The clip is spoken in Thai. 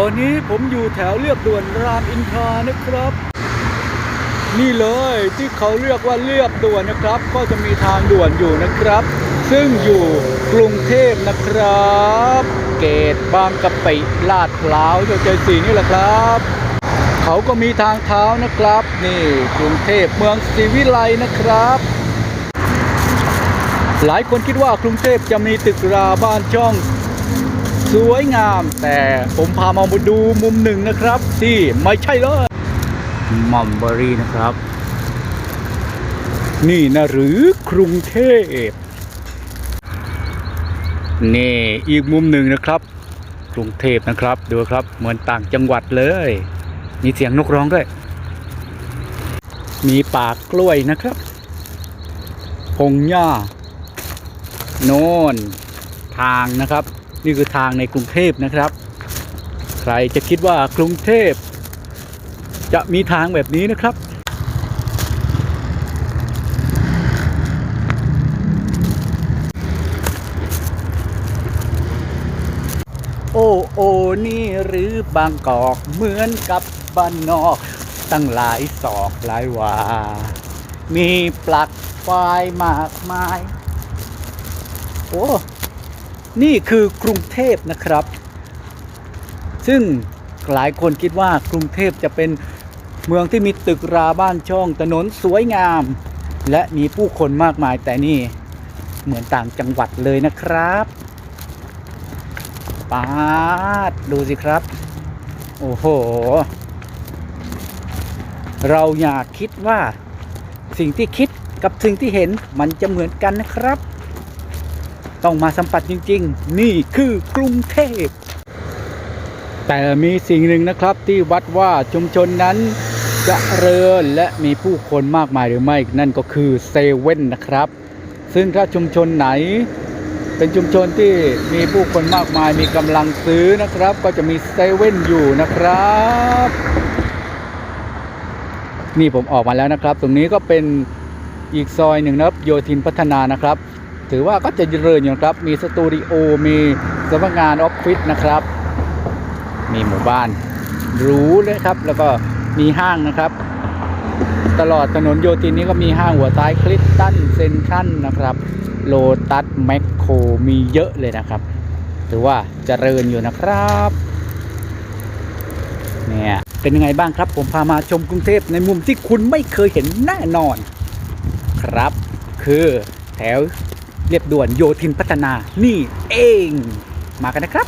ตอนนี้ผมอยู่แถวเรียบด่วนรามอินทรานะครับ นี่เลยที่เขาเรียกว่าเรียบด่วนนะครับ ก็จะมีทางด่วนอยู่นะครับ ซึ่งอยู่กรุงเทพนะครับ เกตบางกะปิลาดพร้าวโชคชัยสี่นี่แหละครับ เขาก็มีทางเท้านะครับ นี่กรุงเทพเมืองศรีวิไลนะครับ หลายคนคิดว่ากรุงเทพจะมีตึกราบ้านช่อง สวยงาม แต่ผมพามาดูมุมหนึ่งนะครับ ที่ไม่ใช่เลยมัมเบอรี่นะครับ นี่นะหรือกรุงเทพนี่อีกมุมหนึ่งนะครับ กรุงเทพนะครับดูครับเหมือนต่างจังหวัดเลย มีเสียงนกร้องด้วย มีป่ากล้วยนะครับพงหญ้าโน่นทางนะครับ นี่คือทางในกรุงเทพนะครับ ใครจะคิดว่ากรุงเทพ จะมีทางแบบนี้นะครับ โอ้โอ้นี่หรือบางกอกเหมือนกับบ้านนอก ตั้งหลายศอกหลายว่า มีปลักไฟมากมาย โอ้ นี่คือกรุงเทพนะครับ ซึ่งหลายคนคิดว่ากรุงเทพจะเป็นเมืองที่มีตึกราบ้านช่องถนนสวยงาม และมีผู้คนมากมายแต่นี่เหมือนต่างจังหวัดเลยนะครับปาดดูสิครับ โอ้โห เราอยากคิดว่าสิ่งที่คิดกับสิ่งที่เห็นมันจะเหมือนกันนะครับ ต้องมาสัมผัสจริง ๆ นี่คือกรุงเทพ แต่มีสิ่งหนึ่งนะครับที่วัดว่าชุมชนนั้นจะเริญและมีผู้คนมากมายหรือไม่ นั่นก็คือเซเว่นนะครับ ซึ่งถ้าชุมชนไหน เป็นชุมชนที่มีผู้คนมากมายมีกำลังซื้อนะครับ ก็จะมีเซเว่นอยู่นะครับ นี่ผมออกมาแล้วนะครับ ตรงนี้ก็เป็นอีกซอยหนึ่งนะครับโยธินพัฒนานะครับ ถือว่าก็จะเจริญอยู่นะครับ มีสตูดิโอ มีสำนักงานออฟฟิศนะครับ มีหมู่บ้านหรูเลยครับ แล้วก็มีห้างนะครับ ตลอดถนนโยธินนี้ก็มีห้างหัวท้ายคลิสตันเซนทรันนะครับ โลตัสแมคโครมีเยอะเลยนะครับ ถือว่าเจริญอยู่นะครับเนี่ยเป็นยังไงบ้างครับ ผมพามาชมกรุงเทพในมุมที่คุณไม่เคยเห็นแน่นอน ครับ คือแถว เรียบด่วนโยธินพัฒนานี่เอง มากันนะครับ